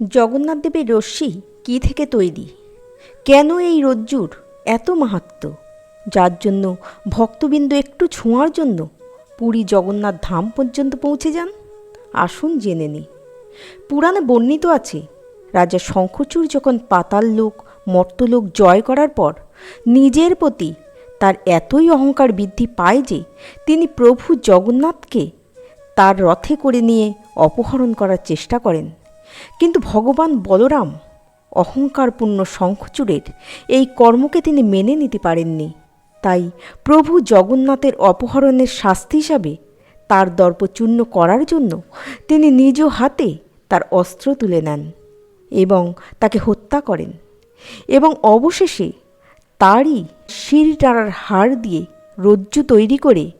জগন্নাথ দেবের রশ্মি কী থেকে তৈরি? কেন এই রজ্জুর এত মাহাত্ম্য যার জন্য ভক্তবৃন্দ একটু ছোঁয়ার জন্য পুরী জগন্নাথ ধাম পর্যন্ত পৌঁছে যান? আসুন জেনে নিই। পুরাণে বর্ণিত আছে, রাজা শঙ্খচূড় যখন পাতাল লোক, মর্তলোক জয় করার পর নিজের প্রতি তার এতই অহংকার বৃদ্ধি পায় যে তিনি প্রভু জগন্নাথকে তার রথে করে নিয়ে অপহরণ করার চেষ্টা করেন। কিন্তু ভগবান বলরাম, অহংকারপূর্ণ শঙ্খচূড়ের এই কর্মকে তিনি মেনে নিতে পারেননি। তাই প্রভু জগন্নাথের অপহরণের শাস্তি হিসাবে তার দর্প চূর্ণ করার জন্য তিনি নিজ হাতে তার অস্ত্র তুলে নেন এবং তাকে হত্যা করেন এবং অবশেষে তারই শির টানার হাড় দিয়ে রজ্জু তৈরি করে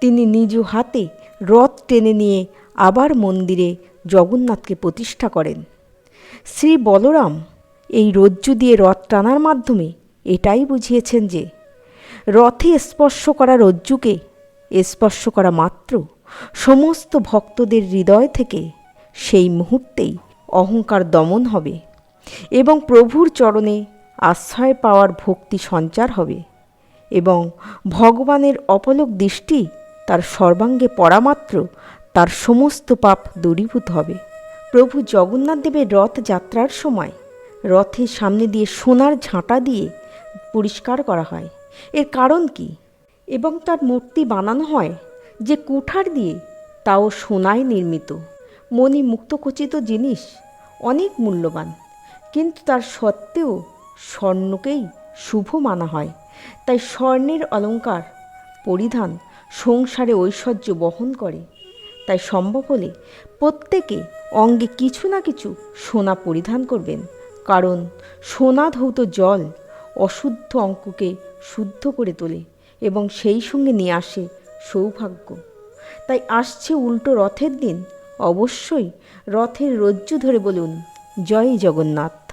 তিনি নিজ হাতে রথ টেনে নিয়ে আবার মন্দিরে জগন্নাথকে প্রতিষ্ঠা করেন। শ্রী বলরাম এই রজ্জু দিয়ে রথ টানার মাধ্যমে এটাই বুঝিয়েছেন যে, রথে স্পর্শ করা রজ্জুকে স্পর্শ করা মাত্র সমস্ত ভক্তদের হৃদয় থেকে সেই মুহূর্তেই অহংকার দমন হবে এবং প্রভুর চরণে আশ্রয় পাওয়ার ভক্তি সঞ্চার হবে এবং ভগবানের অপলক দৃষ্টি তার সর্বাঙ্গে পড়া মাত্র তার সমস্ত পাপ দূরীভূত হবে। প্রভু জগন্নাথ দেবের রথ যাত্রার সময় রথের সামনে দিয়ে সোনার ঝাঁটা দিয়ে পরিষ্কার করা হয়। এর কারণ কি? এবং তার মূর্তি বানানো হয় যে কুঠার দিয়ে তাও সোনায় নির্মিত। মণি মুক্তখচিত জিনিস অনেক মূল্যবান, কিন্তু তার সত্ত্বেও স্বর্ণকেই শুভ মানা হয়। তাই স্বর্ণের অলঙ্কার, পরিধান, সংসারে ঐশ্বর্য বহন করে। তাই সম্ভব হলে প্রত্যেকে অঙ্গে কিছু না কিছু সোনা পরিধান করবেন। কারণ সোনা ধৌত জল অশুদ্ধ অঙ্ককে শুদ্ধ করে তোলে এবং সেই সঙ্গে নিয়ে আসে সৌভাগ্য। তাই আসছে উল্টো রথের দিন। অবশ্যই রথের রজ্জু ধরে বলুন, জয় জগন্নাথ।